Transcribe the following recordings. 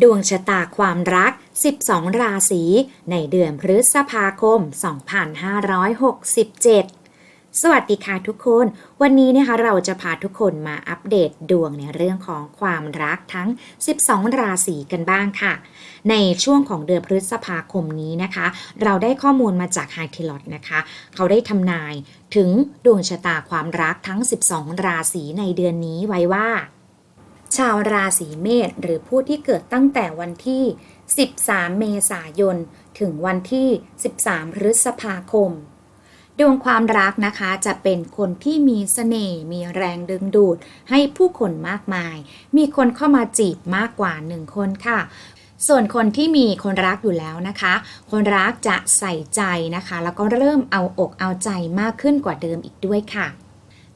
ดวงชะตาความรัก 12 ราศีในเดือนพฤษภาคม 2567สวัสดีค่ะทุกคน วันนี้นะคะเราจะพาทุกคนมาอัปเดตดวงในเรื่องของความรักทั้ง 12 ราศีกันบ้างค่ะ ในช่วงของเดือนพฤษภาคมนี้นะคะ เราได้ข้อมูลมาจากไฮทิลอตนะคะ เขาได้ทำนายถึงดวงชะตาความรักทั้ง 12 ราศีในเดือนนี้ไว้ว่า ชาวราศีเมษหรือผู้ที่เกิดตั้งแต่วันที่ 13 เมษายน ถึงวันที่ 13 พฤษภาคม ดวงความรักนะคะจะเป็นคนที่มีเสน่ห์มีแรงดึงดูด ให้ผู้คนมากมาย มีคนเข้ามาจีบมากกว่าหนึ่งคนค่ะส่วนคนที่มีคนรักอยู่แล้วนะคะ คนรักจะใส่ใจนะคะ แล้วก็เริ่มเอาอกเอาใจมากขึ้นกว่าเดิมอีกด้วยค่ะ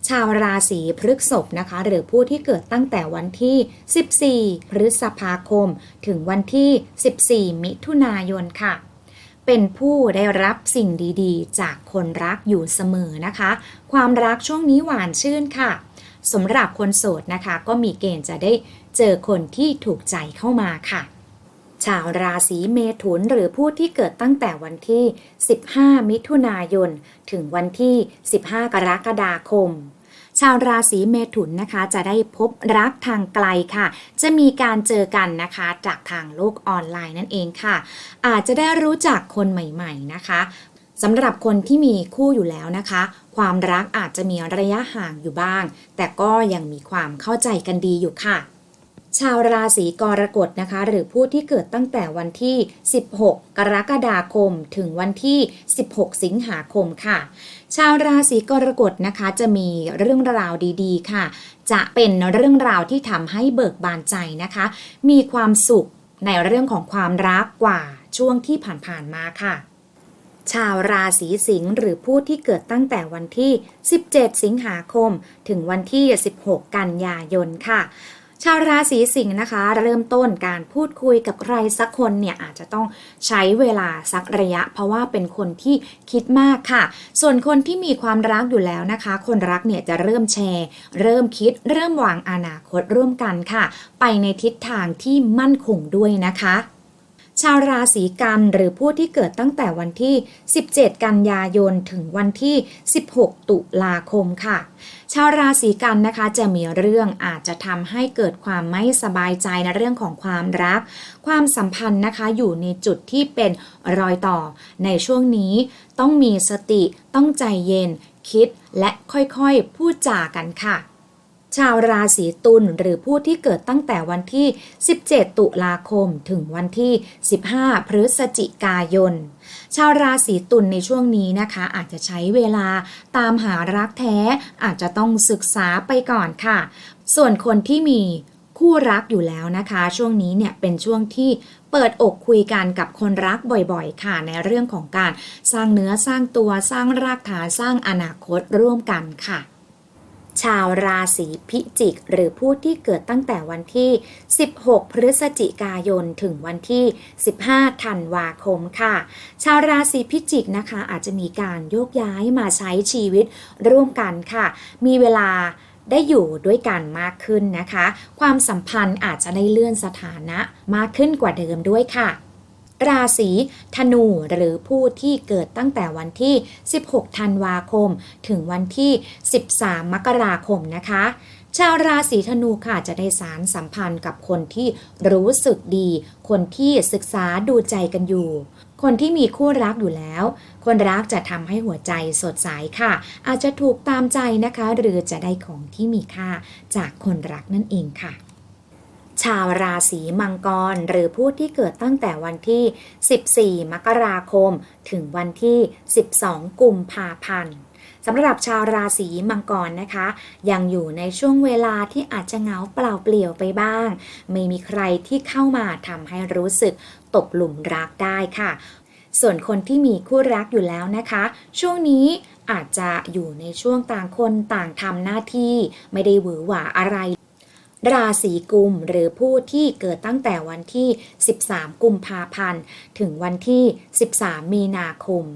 ชาวราศีพฤษภนะคะ หรือผู้ที่เกิดตั้งแต่วันที่ 14 พฤษภาคม ถึงวันที่ 14 มิถุนายนค่ะ เป็นผู้ได้รับสิ่งดีๆ จากคนรักอยู่เสมอนะคะ ความรักช่วงนี้หวานชื่นค่ะสำหรับคนโสดนะคะ ก็มีเกณฑ์จะได้เจอคนที่ถูกใจเข้ามาค่ะชาวราศีเมถุนหรือผู้ที่เกิดตั้งแต่วันที่ 15 มิถุนายน ถึงวันที่ 15 กรกฎาคม ชาวราศีเมถุนนะคะ จะได้พบรักทางไกลค่ะ จะมีการเจอกันนะคะ จากทางโลกออนไลน์นั่นเองค่ะ อาจจะได้รู้จักคนใหม่ ๆนะคะสำหรับคนที่มีคู่อยู่แล้วนะคะ ความรักอาจจะมีระยะห่างอยู่บ้าง แต่ก็ยังมีความเข้าใจกันดีอยู่ค่ะ ชาวราศีกรกฎนะคะ หรือผู้ที่เกิดตั้งแต่วันที่ 16 กรกฎาคม ถึงวันที่ 16 สิงหาคมค่ะ ชาวราศีกรกฎนะคะจะมีเรื่องราวดีๆ ค่ะ จะเป็นเรื่องราวที่ทำให้เบิกบานใจนะคะ มีความสุขในเรื่องของความรักกว่าช่วงที่ผ่านๆมาค่ะชาวราศีสิงห์หรือผู้ที่เกิดตั้งแต่วันที่ 17 สิงหาคม ถึงวันที่ 16 กันยายนค่ะ ชาวราศีสิงห์นะคะ เริ่มต้นการพูดคุยกับใครสักคนเนี่ยอาจจะต้องใช้เวลาสักระยะ เพราะว่าเป็นคนที่คิดมากค่ะ ส่วนคนที่มีความรักอยู่แล้วนะคะ คนรักเนี่ยจะเริ่มแชร์ เริ่มคิดเริ่มวางอนาคตร่วมกันค่ะ ไปในทิศทางที่มั่นคงด้วยนะคะ ชาวราศีกันหรือผู้ที่เกิดตั้งแต่วันที่ 17 กันยายนถึงวันที่ 16 ตุลาคมค่ะ ชาวราศีกันนะคะจะมีเรื่องอาจจะทำให้เกิดความไม่สบายใจในเรื่องของความรัก ความสัมพันธ์นะคะอยู่ในจุดที่เป็นรอยต่อ ในช่วงนี้ต้องมีสติต้องใจเย็น คิดและค่อยๆพูดจากันค่ะ ชาวราศีตุลหรือผู้ที่เกิดตั้งแต่วันที่ 17 ตุลาคม ถึงวันที่ 15 พฤศจิกายน ชาวราศีตุลในช่วงนี้นะคะ อาจจะใช้เวลาตามหารักแท้อาจจะต้องศึกษาไปก่อนค่ะ ส่วนคนที่มีคู่รักอยู่แล้วนะคะ ช่วงนี้เนี่ยเป็นช่วงที่เปิดอกคุยกันกับคนรักบ่อยๆ ค่ะในเรื่องของการสร้างเนื้อสร้างตัวสร้างรากฐานสร้างอนาคตร่วมกันค่ะ ชาวราศีพิจิก หรือผู้ที่เกิดตั้งแต่วันที่ 16 พฤศจิกายนถึงวันที่ 15 ธันวาคมค่ะ ชาวราศีพิจิกนะคะอาจจะมีการโยกย้ายมาใช้ชีวิตร่วมกันค่ะ มีเวลาได้อยู่ด้วยกันมากขึ้นนะคะ ความสัมพันธ์อาจจะได้เลื่อนสถานะมากขึ้นกว่าเดิมด้วยค่ะ ราศีธนูหรือผู้ที่เกิดตั้งแต่วันที่ 16 ธันวาคม ถึงวันที่ 13 มกราคมนะคะ ชาวราศีธนูค่ะจะได้สารสัมพันธ์กับคนที่รู้สึกดี คนที่ศึกษาดูใจกันอยู่คนที่มีคู่รักอยู่แล้ว คนรักจะทำให้หัวใจสดใสค่ะ อาจจะถูกตามใจนะคะ หรือจะได้ของที่มีค่าจากคนรักนั่นเองค่ะ ชาวราศีมังกร หรือผู้ที่เกิดตั้งแต่วันที่ 14 มกราคม ถึงวันที่ 12 กุมภาพันธ์สำหรับชาวราศีมังกรนะคะ ยังอยู่ในช่วงเวลาที่อาจจะเหงาเปล่าเปลี่ยวไปบ้าง ไม่มีใครที่เข้ามาทำให้รู้สึกตกหลุมรักได้ค่ะ ส่วนคนที่มีคู่รักอยู่แล้วนะคะ ช่วงนี้อาจจะอยู่ในช่วงต่างคนต่างทำหน้าที่ ไม่ได้หวือหวาอะไร ราศีกุมหรือผู้ที่เกิดตั้งแต่วันที่ 13 กุมภาพันธ์ ถึงวันที่ 13 มีนาคม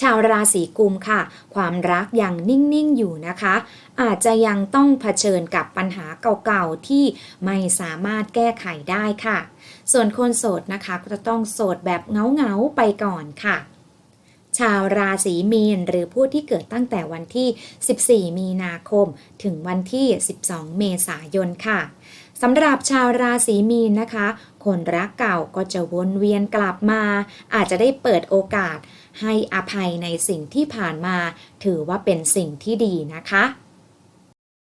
ชาวราศีกุมค่ะ ความรักยังนิ่ง ๆ อยู่นะคะ อาจจะยังต้องเผชิญกับปัญหาเก่าๆ ที่ไม่สามารถแก้ไขได้ค่ะ ส่วนคนโสดนะคะก็จะต้องโสดแบบเงา ๆ ไปก่อนค่ะ ชาวราศีมีน หรือผู้ที่เกิดตั้งแต่วันที่ 14 มีนาคม ถึงวันที่ 12 เมษายนค่ะสำหรับชาวราศีมีนนะคะ คนรักเก่าก็จะวนเวียนกลับมา อาจจะได้เปิดโอกาสให้อภัยในสิ่งที่ผ่านมา ถือว่าเป็นสิ่งที่ดีนะคะ